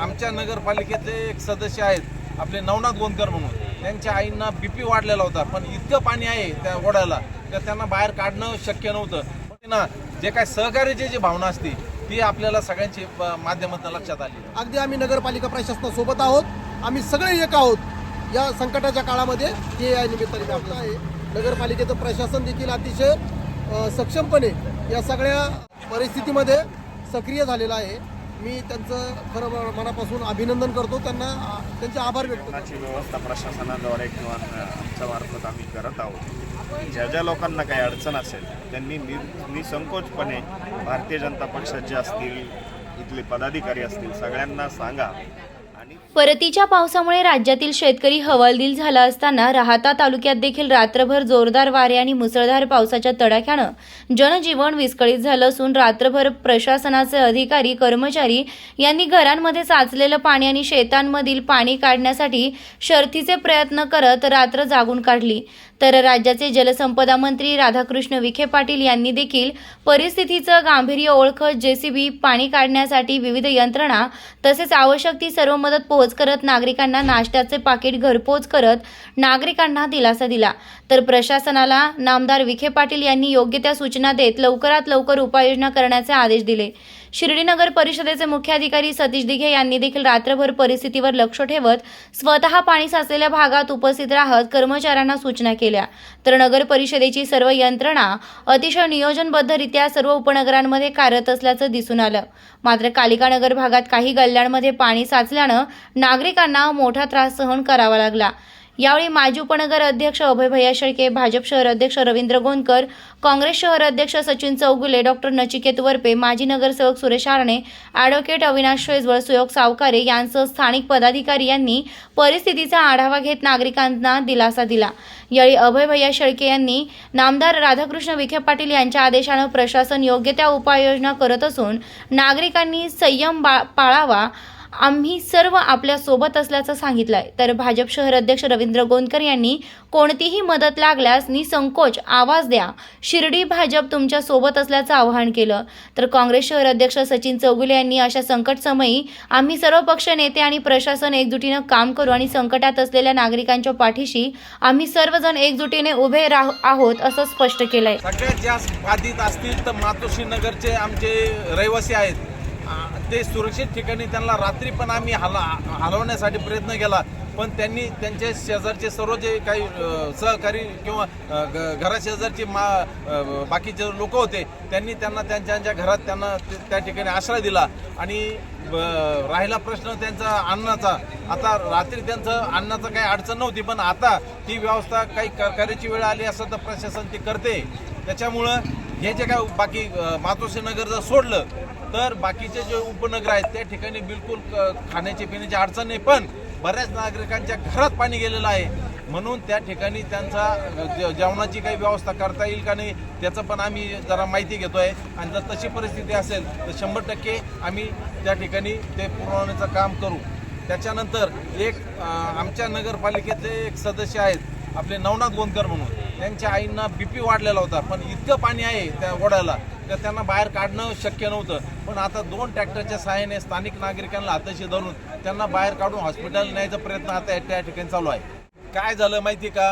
आमच्या नगरपालिकेचे एक सदस्य आहेत. आपले नवनाथ गोंदकर म्हणून. त्यांच्या आईंना बीपी वाढलेला होता. पण इतकं पाणी आहे त्या ओढ्याला तर त्यांना बाहेर काढणं शक्य नव्हतं. ना जे काय सहकार्याची जी भावना असते ती आपल्याला सगळ्यांची माध्यमातून लक्षात आली. अगदी आम्ही नगरपालिका प्रशासनासोबत आहोत. आम्ही सगळे एक आहोत. या संकटाच्या काळामध्ये हे या निमित्ताने आपलं आहे. नगरपालिकेचं प्रशासन देखील अतिशय सक्षमपणे या सगळ्या परिस्थितीमध्ये सक्रिय झालेलं आहे. मी त्यांचं खरं मनापासून अभिनंदन करतो. त्यांना त्यांचे आभार व्यक्त करतो. व्यवस्था प्रशासनाद्वारे किंवा आमच्या मार्फत आम्ही करत आहोत. ज्या ज्या लोकांना काही अडचण असेल त्यांनी नि निसंकोचपणे भारतीय जनता पक्षाचे असतील इथले पदाधिकारी असतील सगळ्यांना सांगा. परतीच्या पावसामुळे राज्यातील शेतकरी हवालदिल झाला असताना राहाता तालुक्यात देखील रात्रभर जोरदार वारे आणि मुसळधार पावसाच्या तडाख्यानं जनजीवन विस्कळीत झालं असून रात्रभर प्रशासनाचे अधिकारी कर्मचारी यांनी घरांमध्ये साचलेलं पाणी आणि शेतांमधील पाणी काढण्यासाठी शर्थीचे प्रयत्न करत रात्र जागून काढली. तर राज्याचे जलसंपदा मंत्री राधाकृष्ण विखे पाटील यांनी देखील परिस्थितीचं गांभीर्य ओळखत जेसीबी पाणी काढण्यासाठी विविध यंत्रणा तसेच आवश्यक ती सर्व मदत पोहोच करत नागरिकांना नाश्त्याचे पाकिट घरपोच करत नागरिकांना दिलासा दिला. तर प्रशासनाला नामदार विखे पाटील यांनी योग्य त्या सूचना देत लवकरात लवकर उपाययोजना करण्याचे आदेश दिले. शिर्डी नगर परिषदेचे मुख्याधिकारी सतीश दिघे यांनी देखील रात्रभर परिस्थितीवर लक्ष ठेवत स्वतः पाणी साचलेल्या भागात उपस्थित राहत कर्मचाऱ्यांना सूचना केल्या. तर नगर परिषदेची सर्व यंत्रणा अतिशय नियोजनबद्धरित्या सर्व उपनगरांमध्ये कार्यरत असल्याचं दिसून आलं. मात्र कालिका नगर भागात काही गल्ल्यांमध्ये पाणी साचल्यानं नागरिकांना मोठा त्रास सहन करावा लागला. यावेळी माजी उपनगर अध्यक्ष अभय भैया शेळके भाजप शहर अध्यक्ष रवींद्र गोंदकर काँग्रेस शहर अध्यक्ष सचिन चौगुले डॉक्टर नचिकेत वरपे माजी नगरसेवक सुरेश आरणे ॲडव्होकेट अविनाश शेजवळ सुयोग सावकारे यांसह स्थानिक पदाधिकारी यांनी परिस्थितीचा आढावा घेत नागरिकांना दिलासा दिला. यावेळी अभय भैया शेळके यांनी नामदार राधाकृष्ण विखे पाटील यांच्या आदेशानं प्रशासन योग्य त्या उपाययोजना करत असून नागरिकांनी संयम बा पाळावा आम्ही सर्व आपल्यासोबत असल्याचं आहे तर भाजप शहर अध्यक्ष रवींद्र गोंदकर यांनी कोणतीही मदत लागल्यास निसंकोच आवाज द्या. शिर्डी भाजप तुमच्यासोबत असल्याचं आवाहन केलं तर काँग्रेस शहर अध्यक्ष सचिन चौगुले यांनी अशा संकट समयी आम्ही सर्व पक्ष नेते आणि प्रशासन एकजुटीनं काम करू आणि संकटात असलेल्या नागरिकांच्या पाठीशी आम्ही सर्वजण एकजुटीने उभे राह आहोत असं स्पष्ट केलंय. सगळ्यात जास्त बाधित असतील तर मातोश्री नगरचे आमचे रहिवासी आहेत. ते सुरक्षित ठिकाणी त्यांना रात्री पण आम्ही हला हलवण्यासाठी प्रयत्न केला. पण त्यांनी त्यांचे शेजारचे सर्व जे काही सहकारी किंवा घरा शेजारचे घराशेजारचे मा बाकीचे लोक होते त्यांनी त्यांना त्यांच्या घरात त्यांना त्या ठिकाणी आश्रय दिला. आणि राहिला प्रश्न त्यांचा अन्नाचा. आता रात्री त्यांचं अन्नाचं काही अडचण नव्हती पण आता ती व्यवस्था काही करायची वेळ आली असं तर प्रशासन ती करते. त्याच्यामुळं हे जे काय बाकी अ, मातोश्री नगर जर सोडलं तर बाकीचे जे उपनगर आहेत त्या ठिकाणी बिलकुल क- खाण्याची पिण्याची अडचण नाही पण बऱ्याच नागरिकांच्या घरात पाणी गेलेलं आहे. म्हणून त्या ठिकाणी त्यांचा जेवणाची काही व्यवस्था करता येईल का नाही त्याचं पण आम्ही जरा माहिती घेतो आहे आणि जर तशी परिस्थिती असेल तर शंभर टक्के आम्ही त्या ठिकाणी ते पुरवण्याचं काम करू. त्याच्यानंतर एक आमच्या नगरपालिकेचे एक सदस्य आहेत आपले नवनाथ गोंदकर म्हणून. त्यांच्या आईंना बीपी वाढलेला होता पण इतकं पाणी आहे त्या ओढ्याला तर त्यांना बाहेर काढणं शक्य नव्हतं. पण आता दोन ट्रॅक्टरच्या सहाय्याने स्थानिक नागरिकांना हाताशी धरून त्यांना बाहेर काढून हॉस्पिटल न्यायचा प्रयत्न आता त्या ठिकाणी चालू आहे. काय झालं माहिती का?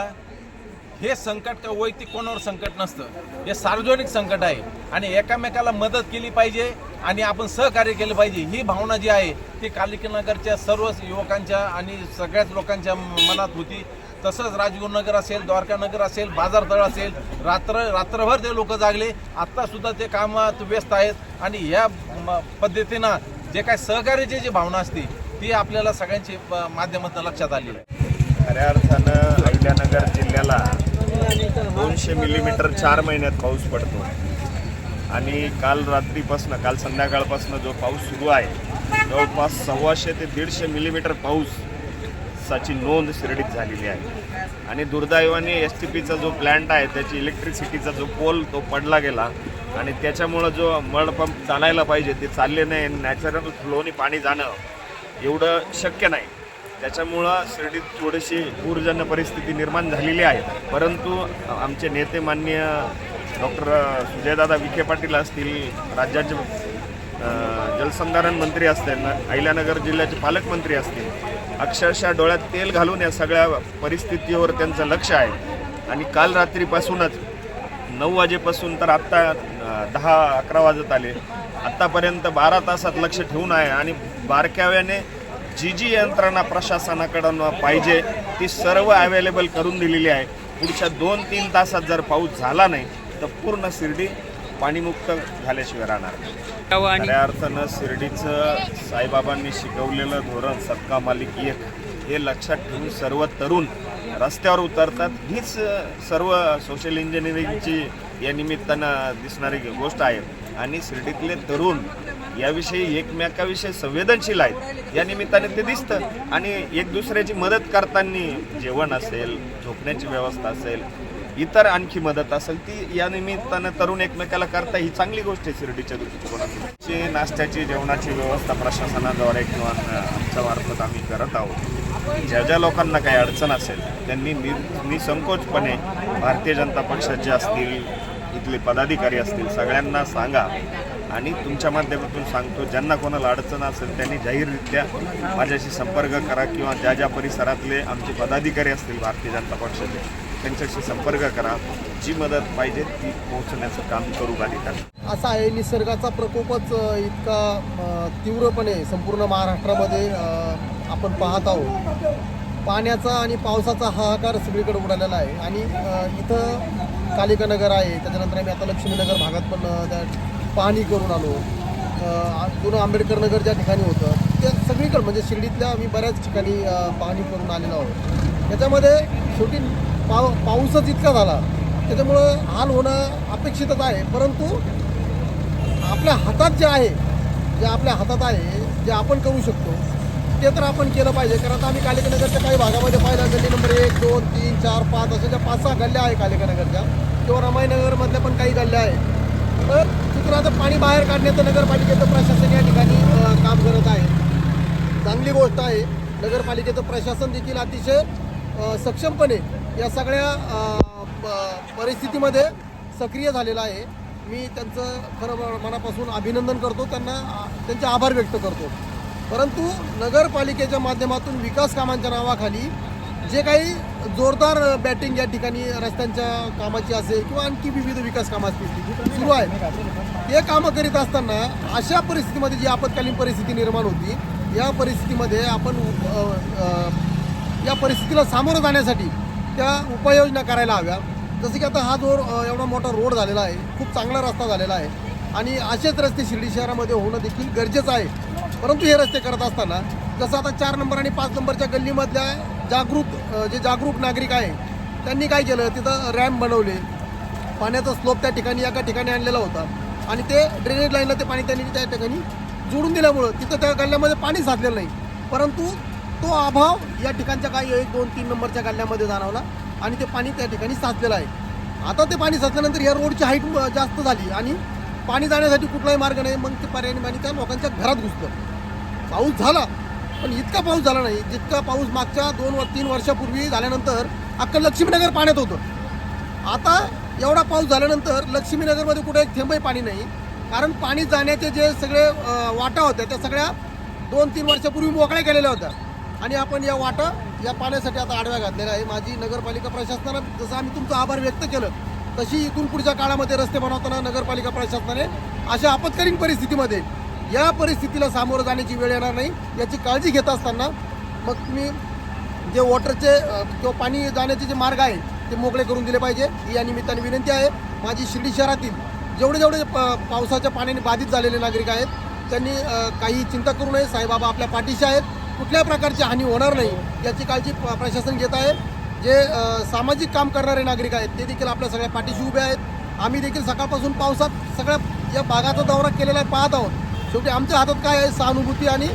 हे संकट का वैयक्तिक कोणावर संकट नसतं. हे सार्वजनिक संकट आहे. आणि एकामेकाला मदत केली पाहिजे आणि आपण सहकार्य केलं पाहिजे. ही भावना जी आहे ती कालिकनगरच्या सर्व युवकांच्या आणि सगळ्याच लोकांच्या मनात होती. तसंच राजगुरुनगर असेल द्वारकानगर असेल बाजारतळ असेल रात्र रात्रभर ते लोक जागले. आत्तासुद्धा ते कामात व्यस्त आहेत आणि या म- पद्धतीनं जे काय सहकार्याची जी भावना असते ती आपल्याला सगळ्यांची माध्यमातून लक्षात आली. आहे खऱ्या अर्थानं अहिल्यानगर जिल्ह्याला दोनशे मिलीमीटर चार महिन्यात पाऊस पडतो. आणि काल रात्रीपासनं काल संध्याकाळपासनं जो पाऊस सुरू आहे जवळपास सव्वाशे ते दीडशे मिलीमीटर पाऊस साची नोंद शिर्डीत झालेली आहे. आणि दुर्दैवाने एस टी पीचा जो प्लॅन्ट आहे त्याची इलेक्ट्रिसिटीचा जो पोल तो पडला गेला आणि त्याच्यामुळं जो मळ पंप चालायला पाहिजे ते चालले नाही नॅचरल फ्लोनी पाणी जाणं एवढं शक्य नाही. त्याच्यामुळं शिर्डीत थोडीशी पूरजन्य परिस्थिती निर्माण झालेली आहे. परंतु आमचे नेते माननीय डॉक्टर सुजयदादा विखे पाटील असतील राज्याचे जलसंधारण मंत्री असतील ना अहिल्यानगर जिल्ह्याचे पालकमंत्री असतील अक्षरशः डोळ्यात तेल घालून या सगळ्या परिस्थितीवर त्यांचं लक्ष आहे. आणि काल रात्रीपासूनच नऊ वाजेपासून तर आत्ता दहा अकरा वाजत आले. आत्तापर्यंत बारा तासात लक्ष ठेवून आहे आणि बारक्याव्याने जी जी यंत्रणा प्रशासनाकडून पाहिजे ती सर्व अवेलेबल करून दिलेली आहे. पुढच्या दोन तीन तासात जर पाऊस झाला नाही तर पूर्ण शिर्डी पाणीमुक्त झाल्याशिवाय राहणार. खऱ्या अर्थानं शिर्डीचं साईबाबांनी शिकवलेलं धोरण सबका मालिक एक हे लक्षात ठेवून सर्व तरुण रस्त्यावर उतरतात. हीच सर्व सोशल इंजिनिअरिंगची या निमित्तानं दिसणारी गोष्ट आहे. आणि शिर्डीतले तरुण याविषयी एकमेकाविषयी संवेदनशील आहेत. या निमित्ताने ते दिसतं. आणि एक दुसऱ्याची मदत करताना जेवण असेल झोपण्याची व्यवस्था असेल इतर आणखी मदत असेल ती या निमित्तानं तरुण एकमेकाला करता ही चांगली गोष्ट आहे शिर्डीच्या दृष्टिकोनातून. नाश्त्याची जेवणाची व्यवस्था प्रशासनाद्वारे किंवा आमच्या मार्फत आम्ही करत आहोत. ज्या ज्या लोकांना काही अडचण असेल त्यांनी नि निसंकोचपणे भारतीय जनता पक्षाचे असतील इथले पदाधिकारी असतील सगळ्यांना सांगा. आणि तुमच्या माध्यमातून सांगतो ज्यांना कोणाला अडचण असेल त्यांनी जाहीररित्या माझ्याशी संपर्क करा किंवा ज्या ज्या परिसरातले आमचे पदाधिकारी असतील भारतीय जनता पक्षाचे त्यांच्याशी संपर्क करा. जी मदत पाहिजे ती पोहोचण्याचं काम करू बाधितांना असा आहे निसर्गाचा प्रकोपच इतका तीव्रपणे संपूर्ण महाराष्ट्रामध्ये आपण पाहत आहोत. पाण्याचा आणि पावसाचा हाहाकार सगळीकडे उडालेला आहे. आणि इथं कालिकानगर आहे. त्याच्यानंतर आम्ही आता लक्ष्मीनगर भागात पण त्या पाहणी करून आलो. जुनं आंबेडकर नगर ज्या ठिकाणी होतं त्या सगळीकडे म्हणजे शिर्डीतल्या आम्ही बऱ्याच ठिकाणी पाहणी करून आलेलो आहोत. त्याच्यामध्ये शेवटी पाव पाऊसच इतका झाला. त्याच्यामुळं हाल होणं अपेक्षितच आहे. परंतु आपल्या हातात जे आहे जे आपल्या हातात आहे जे आपण करू शकतो ते तर आपण केलं पाहिजे. कारण आता आम्ही कालिकानगरच्या काही भागामध्ये पाहिलं गल्ली नंबर एक दोन तीन चार पाच अशा ज्या पाच सहा गल्ल्या आहे कालिकानगरच्या किंवा रमाईनगरमधल्या पण काही गल्ल्या आहेत. तर तिथून आता पाणी बाहेर काढण्याचं नगरपालिकेचं प्रशासन या ठिकाणी काम करत आहे. चांगली गोष्ट आहे. नगरपालिकेचं प्रशासन देखील अतिशय सक्षमपणे या सगळ्या प- परिस्थितीमध्ये सक्रिय झालेलं आहे. मी त्यांचं खरं मनापासून अभिनंदन करतो. त्यांना त्यांचे आभार व्यक्त करतो. परंतु नगरपालिकेच्या माध्यमातून विकास कामांच्या नावाखाली जे काही जोरदार बॅटिंग या ठिकाणी रस्त्यांच्या कामाची असेल किंवा आणखी विविध विकास कामाची सुरू आहे. हे कामं करीत असताना अशा परिस्थितीमध्ये जी आपत्कालीन परिस्थिती निर्माण होती या परिस्थितीमध्ये आपण या परिस्थितीला सामोरं जाण्यासाठी त्या उपाययोजना करायला हव्या. जसं की आता हा जो एवढा मोठा रोड झालेला आहे खूप चांगला रस्ता झालेला आहे. आणि असेच रस्ते शिर्डी शहरामध्ये होणं देखील गरजेचं आहे. परंतु हे रस्ते करत असताना जसं आता चार नंबर आणि पाच नंबरच्या गल्लीमधल्या जागरूक जे जागरूक नागरिक आहे त्यांनी काय केलं? तिथं रॅम्प बनवले. पाण्याचा स्लोप त्या ठिकाणी एका ठिकाणी आणलेला होता. आणि ते ड्रेनेज लाईनला ते पाणी त्यांनी त्या ठिकाणी जोडून दिल्यामुळं तिथं त्या गल्ल्यामध्ये पाणी साचलेलं नाही. परंतु तो अभाव या ठिकाणच्या काही एक दोन तीन नंबरच्या गल्ल्यामध्ये जाणवला आणि ते पाणी त्या ठिकाणी साचलेलं आहे. आता ते पाणी साचल्यानंतर या रोडची हाईट जास्त झाली आणि पाणी जाण्यासाठी कुठलाही मार्ग नाही. मग ते पर्यायी पाणी त्या लोकांच्या घरात घुसलं. पाऊस झाला पण इतका पाऊस झाला नाही जितका पाऊस मागच्या दोन व तीन वर्षापूर्वी झाल्यानंतर अख्खं लक्ष्मीनगर पाण्यात होतं. आता एवढा पाऊस झाल्यानंतर लक्ष्मीनगरमध्ये कुठे एक थेंबही पाणी नाही. कारण पाणी जाण्याचे जे सगळे वाटा होत्या त्या सगळ्या दोन तीन वर्षापूर्वी मोकळ्या केलेल्या होत्या. आणि आपण या वाटा या पाण्यासाठी आता आडव्या घातलेल्या आहे. माझी नगरपालिका प्रशासनानं जसं आम्ही तुमचं आभार व्यक्त केलं तशी इथून पुढच्या काळामध्ये रस्ते बनवताना नगरपालिका प्रशासनाने अशा आपत्कालीन परिस्थितीमध्ये या परिस्थितीला सामोरं जाण्याची वेळ येणार नाही याची काळजी घेत असताना मग तुम्ही जे वॉटरचे किंवा पाणी जाण्याचे जे मार्ग आहे ते मोकळे करून दिले पाहिजे. ही या निमित्ताने विनंती आहे. माझी शिर्डी शहरातील जेवढे जेवढे प पावसाच्या पाण्याने बाधित झालेले नागरिक आहेत त्यांनी काही चिंता करू नये. साईबाबा आपल्या पाठीशी आहेत. कुठल्या प्रकारची हानी होणार नाही याची काळजी प- प्रशासन घेत आहे. जे सामाजिक काम करणारे नागरिक आहेत ते देखील आपल्या सगळ्या पाठीशी उभे आहेत. आम्ही देखील सकाळपासून पावसात सगळ्या या भागाचा दौरा केलेला आहे पाहत आहोत. शेवटी आमच्या हातात काय आहे? सहानुभूती आणि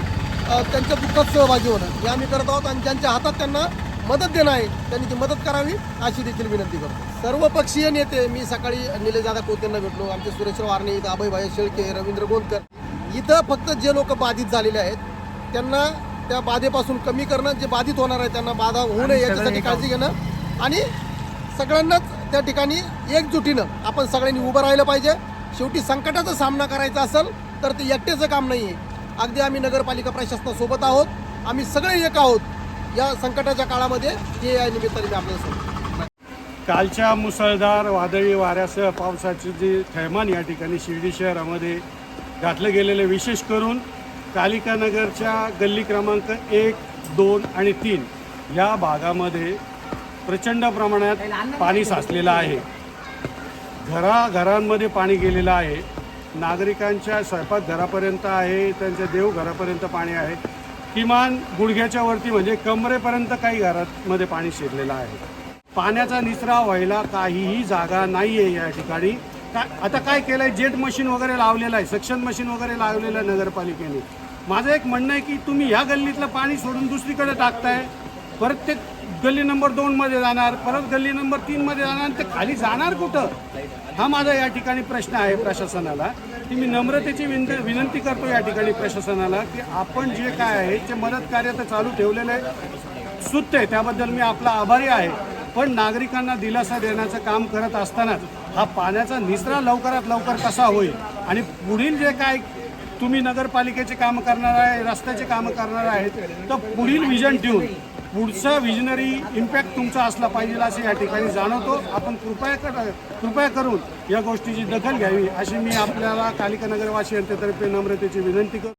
त्यांच्या दुःखात सहभागी होणं. हे आम्ही करत आहोत आणि ज्यांच्या हातात त्यांना मदत देणं आहे त्यांनी ती मदत करावी अशी देखील विनंती करतो. सर्वपक्षीय नेते मी सकाळी निलेशदादा कोतेंना भेटलो आमचे सुरेश वारणे इथं अभयभाई शेळके रवींद्र गोंदकर. इथं फक्त जे लोक बाधित झालेले आहेत त्यांना त्या बाधेपासून कमी करणं जे बाधित होणार आहे त्यांना बाधा होऊ नये याच्यासाठी काळजी घेणं आणि सगळ्यांनाच त्या ठिकाणी एकजुटीनं आपण सगळ्यांनी उभं राहिलं पाहिजे. शेवटी संकटाचा सामना करायचा असेल तर ते एकटेचं काम नाही आहे अगदी आम्ही नगरपालिका प्रशासनासोबत आहोत. आम्ही सगळे एक आहोत. या संकटाच्या काळामध्ये हे या निमित्ताने मी आपल्याला सांगतो. कालच्या मुसळधार वादळी वाऱ्यासह पावसाचे जे थैमान या ठिकाणी शिर्डी शहरामध्ये घातलं गेलेलं विशेष करून कालिकानगरच्या गल्ली क्रमांक एक दोन आणि तीन या भागामध्ये प्रचंड प्रमाणात पाणी साचलेलं आहे. घराघरांमध्ये पाणी गेलेलं आहे. नागरिकांच्या स्वयंपाकघरापर्यंत आहे त्यांच्या देवघरापर्यंत पाणी आहे. किमान गुडघ्याच्या वरती म्हणजे कमरेपर्यंत काही घरामध्ये पाणी शिरलेलं आहे. पाण्याचा निचरा व्हायला काहीही जागा नाही आहे या ठिकाणी. का आता काय केलं आहे जेट मशीन वगैरे लावलेलं आहे. सक्शन मशीन वगैरे लावलेलं आहे नगरपालिकेने. माझं एक म्हणणं आहे की तुम्ही ह्या गल्लीतलं पाणी सोडून दुसरीकडे टाकताय परत ते गल्ली नंबर दोनमध्ये जाणार परत गल्ली नंबर तीनमध्ये जाणार आणि ते खाली जाणार कुठं? हा माझा या ठिकाणी प्रश्न आहे प्रशासनाला. की मी नम्रतेची विन विनंती करतो या ठिकाणी प्रशासनाला की आपण जे काय आहे ते मदत कार्य तर चालू ठेवलेलं आहे सुत्त आहे त्याबद्दल मी आपला आभारी आहे. पण नागरिकांना दिलासा देण्याचं काम करत असतानाच हा पाण्याचा निचरा लवकरात लवकर कसा होईल? आणि पुढील जे काय तुम्ही नगरपालिकेचे कामं करणार आहे रस्त्याचे कामं करणार आहेत तर पुढील विजन ठेवून पुढचा विजनरी इम्पॅक्ट तुमचा असला पाहिजे असं या ठिकाणी जाणवतो. आपण कृपया कर कृपया करून या गोष्टीची दखल घ्यावी अशी मी आपल्याला कालिका नगरवासियांतर्फे नम्रतेची विनंती करतो.